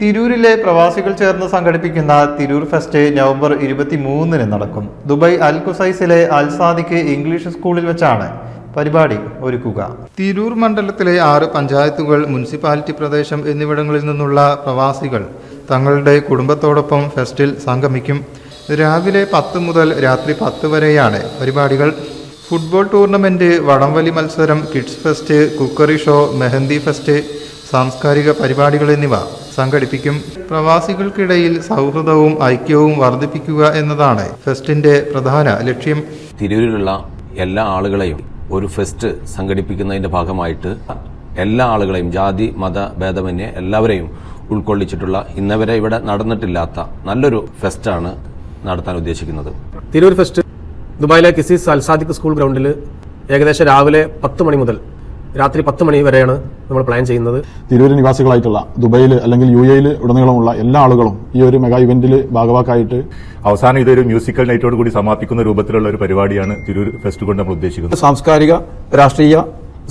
തിരൂരിലെ പ്രവാസികൾ ചേർന്ന് സംഘടിപ്പിക്കുന്ന തിരൂർ ഫെസ്റ്റ് നവംബർ ഇരുപത്തി മൂന്നിന് നടക്കും. ദുബായ് അൽ കുസൈസിലെ അൽ ഇംഗ്ലീഷ് സ്കൂളിൽ വെച്ചാണ് പരിപാടി ഒരുക്കുക. തിരൂർ മണ്ഡലത്തിലെ ആറ് പഞ്ചായത്തുകൾ മുനിസിപ്പാലിറ്റി പ്രദേശം എന്നിവിടങ്ങളിൽ നിന്നുള്ള പ്രവാസികൾ തങ്ങളുടെ കുടുംബത്തോടൊപ്പം ഫെസ്റ്റിൽ സംഗമിക്കും. രാവിലെ പത്ത് മുതൽ രാത്രി പത്ത് വരെയാണ് പരിപാടികൾ. ഫുട്ബോൾ ടൂർണമെന്റ് വടംവലി മത്സരം kids fest cookery show mehndi fest സാംസ്കാരിക പരിപാടികൾ എന്നിവ സംഘടിപ്പിക്കും. പ്രവാസികൾക്കിടയിൽ സൗഹൃദവും ഐക്യവും വർദ്ധിപ്പിക്കുക എന്നതാണ് ഫെസ്റ്റിന്റെ പ്രധാന ലക്ഷ്യം. തിരൂരിലുള്ള എല്ലാ ആളുകളെയും ഒരു ഫെസ്റ്റ് സംഘടിപ്പിക്കുന്നതിന്റെ ഭാഗമായിട്ട് എല്ലാ ആളുകളെയും ജാതി മത ഭേദമന്യേ എല്ലാവരെയും ഉൾക്കൊള്ളിച്ചിട്ടുള്ള ഇന്നവരെ ഇവിടെ നടന്നിട്ടില്ലാത്ത നല്ലൊരു ഫെസ്റ്റാണ് നടത്താൻ ഉദ്ദേശിക്കുന്നത്. തിരൂർ ഫെസ്റ്റ് ദുബായിലെ കിസീസ് അൽസാദിഖ് സ്കൂൾ ഗ്രൗണ്ടിൽ ഏകദേശം രാവിലെ പത്ത് മണി മുതൽ രാത്രി പത്ത് മണി വരെയാണ് നമ്മൾ പ്ലാൻ ചെയ്യുന്നത്. തിരൂര് നിവാസികളായിട്ടുള്ള ദുബൈയിൽ അല്ലെങ്കിൽ യു എയിൽ ഉടനീളമുള്ള എല്ലാ ആളുകളും ഈ ഒരു മെഗാ ഇവന്റിൽ ഭാഗവാക്കായിട്ട് അവസാനം ഇതൊരു മ്യൂസിക്കൽ നൈറ്റോട് കൂടി സമാപിക്കുന്ന രൂപത്തിലുള്ള ഒരു പരിപാടിയാണ് തിരൂർ ഫെസ്റ്റ് കൊണ്ട് നമ്മൾ ഉദ്ദേശിക്കുന്നത്. സാംസ്കാരിക രാഷ്ട്രീയ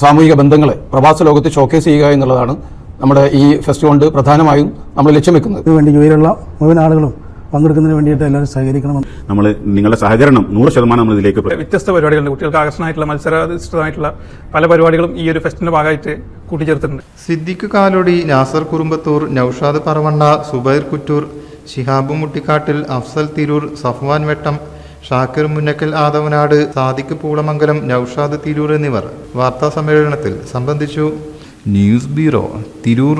സാമൂഹിക ബന്ധങ്ങളെ പ്രവാസ ലോകത്ത് ഷോക്കേസ് ചെയ്യുക എന്നുള്ളതാണ് നമ്മുടെ ഈ ഫെസ്റ്റ് കൊണ്ട് പ്രധാനമായും നമ്മൾ ലക്ഷ്യം വെക്കുന്നത്. ഇതിനുവേണ്ടി യുവയിലുള്ള മുഴുവൻ ആളുകളും പങ്കെടുക്കുന്നതിന് വേണ്ടിയിട്ട് എല്ലാവരും സഹകരിക്കണം. നമ്മൾ നിങ്ങളുടെ സഹകരണം നൂറ് ശതമാനം നമ്മൾ ഇതിലേക്ക് വ്യത്യസ്ത പരിപാടികളുണ്ട്. കുട്ടികൾക്ക് ആകർഷണമായിട്ടുള്ള മത്സരാധിഷ്ഠിതമായിട്ടുള്ള പല പരിപാടികളും ഈ ഒരു ഫെസ്റ്റിന്റെ ഭാഗമായിട്ട് കൂട്ടിച്ചേർത്തിട്ടുണ്ട്. സിദ്ദിഖ് കാലൊടി നാസർ കുറുമ്പത്തൂർ നൌഷാദ് പറവണ്ണ സുബൈർ കുറ്റൂർ ഷിഹാബ് മുട്ടിക്കാട്ടിൽ അഫ്സൽ തിരൂർ സഫ്വാൻ വെട്ടം ഷാക്കിർ മുന്നക്കൽ ആദവനാട് സാദിഖ് പൂളമംഗലം നൌഷാദ് തിരൂർ എന്നിവർ വാർത്താ സമ്മേളനത്തിൽ സംബന്ധിച്ചു. News bureau Tirur.